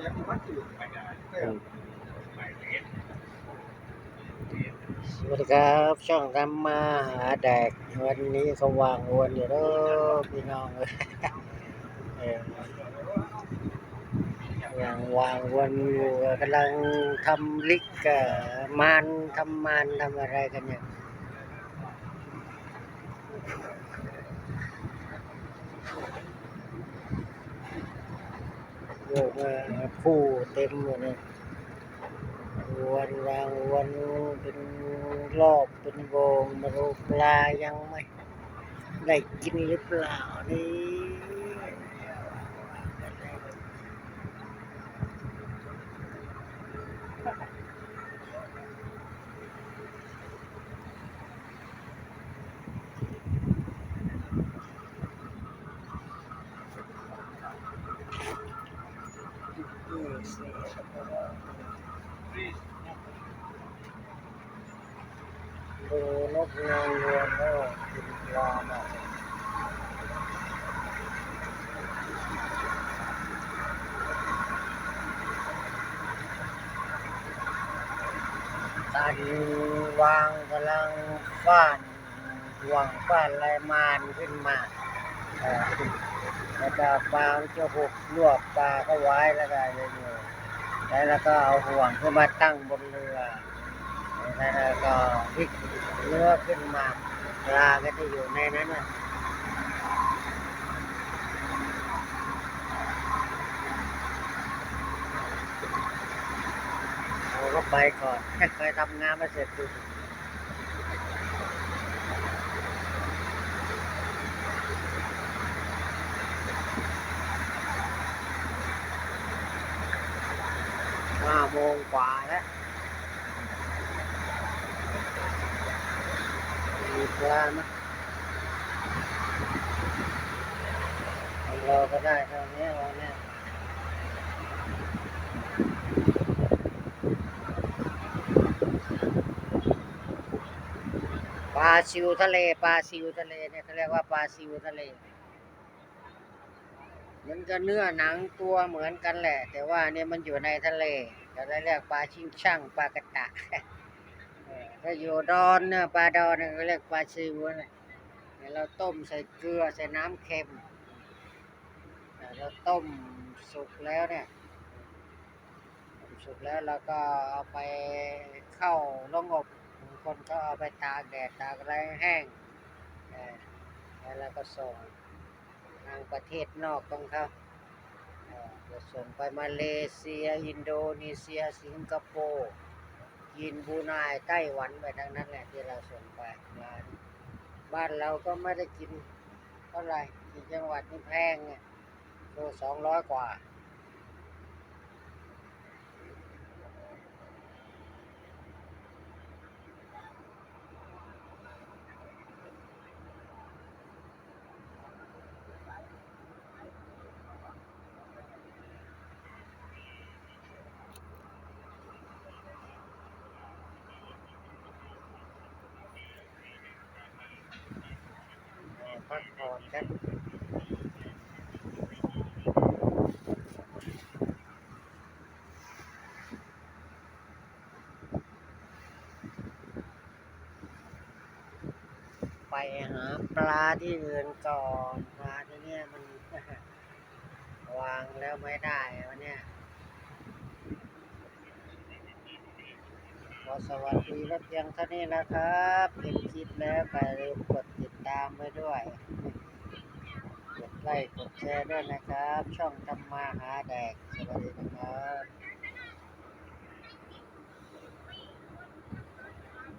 สวัสดีครับ ช่องทำมาหาแดกวันนี้เขาวางวนอยู่เด้อพี่น้องเอ้ยออยังวางวนอยู่กำลังทำลิกกับมานทำมานทำอะไรกันเนี่ย โยกมาผู้เต็มหมดเลยวนวางวนเป็นรอบเป็นวงมาดูปลายังไม่ ได้กินหรือเปล่านี่ ดูนกนางนวลก็กินปลามาตันวางกำลังฟ้านห่วงฟ้านลายมานขึ้นมา แล้วก็ปลามันจะหกลวกปลาก็ไว้แล้วก็เลยอยู่แล้วก็เอาห่วงขึ้นมาตั้งบนเรือแล้วก็พลิกเนื้อขึ้นมาปลาก็จะอยู่ในนั้นนะเราก็ไปก่อนไปทำงานมาเสร็จดู โมงกว่าแล้วมีปลาไหมเราก็ได้เท่านี้เราเนี่ยปลาซิวทะเลปลาซิวทะเลเนี่ยเขาเรียกว่าปลาซิวทะเลมันก็เนื้อหนังตัวเหมือนกันแหละ แต่ว่าเนี่ยมันอยู่ในทะเล เราได้เรียกปลาชิงช่างปลากระตะถ้าอยู่ดอนเนี่ยปลาดอนเนี่ยเขาเรียกปลาซิวนเนี่ยเราต้มใส่เกลือใส่น้ำเค็มเราต้มสุกแล้วเนี่ยสุกแล้วเราก็เอาไปเข้าลงอบคนก็เอาไปตากแดดตากอะไรให้แห้งเออแล้วเราก็ส่งทางประเทศนอกของเขา ส่งไปมาเลเซีย อินโดนีเซีย สิงคโปร์จีนบูนายไต้หวันไปทางนั้นแหละที่เราส่งไปมาบ้านเราก็ไม่ได้กินเท่าไหร่ที่จังหวัดนี่แพงเนี่ยตัวสองร้อยกว่า ไปหาปลาที่อื่นก่อนปลาที่เนี่ยมันวางแล้วไม่ได้วันเนี้ยขอสวัสดีและเพียงเท่านี้นะครับ เป็นคลิปแล้วก็อย่าลืมกดติดตามไว้ด้วย ไลค์กดแชร์ด้วยนะครับ ช่องทำมาหาแดกสวัสดีนะครับ